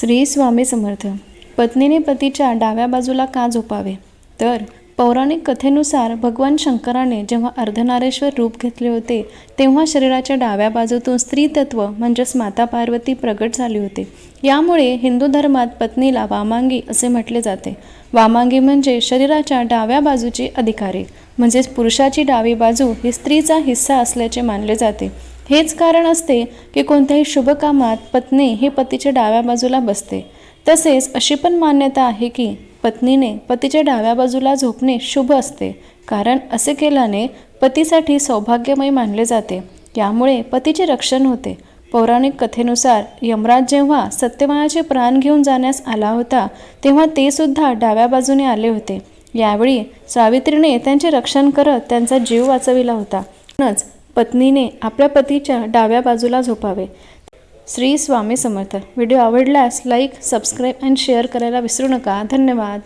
श्री स्वामी समर्थ. पत्नीने पतीच्या डाव्या बाजूला का झोपावे? तर पौराणिक कथेनुसार भगवान शंकराने जेव्हा अर्धनारेश्वर रूप घेतले होते तेव्हा शरीराच्या डाव्या बाजूतून स्त्रीतत्व म्हणजेच माता पार्वती प्रगट झाली होते. यामुळे हिंदू धर्मात पत्नीला वामांगी असे म्हटले जाते. वामांगी म्हणजे शरीराच्या डाव्या बाजूची अधिकारी म्हणजेच पुरुषाची डावी बाजू ही स्त्रीचा हिस्सा असल्याचे मानले जाते. हेच कारण असते की कोणत्याही शुभ कामात पत्नी ही पतीच्या डाव्या बाजूला बसते. तसेच अशी पण मान्यता आहे की पत्नीने पतीच्या डाव्या बाजूला झोपणे शुभ असते कारण असे केल्याने पतीसाठी सौभाग्यमय मानले जाते. यामुळे पतीचे रक्षण होते. पौराणिक कथेनुसार यमराज जेव्हा सत्यमायाचे प्राण घेऊन जाण्यास आला होता तेव्हा ते सुद्धा डाव्या बाजूने आले होते. यावेळी सावित्रीने त्यांचे रक्षण करत त्यांचा जीव वाचविला होता. म्हणूनच पत्नीने आपल्या पतीच्या डाव्या बाजूला झोपावे. श्री स्वामी समर्थ. व्हिडिओ आवडल्यास लाईक सबस्क्राईब अँड शेअर करायला विसरू नका. धन्यवाद.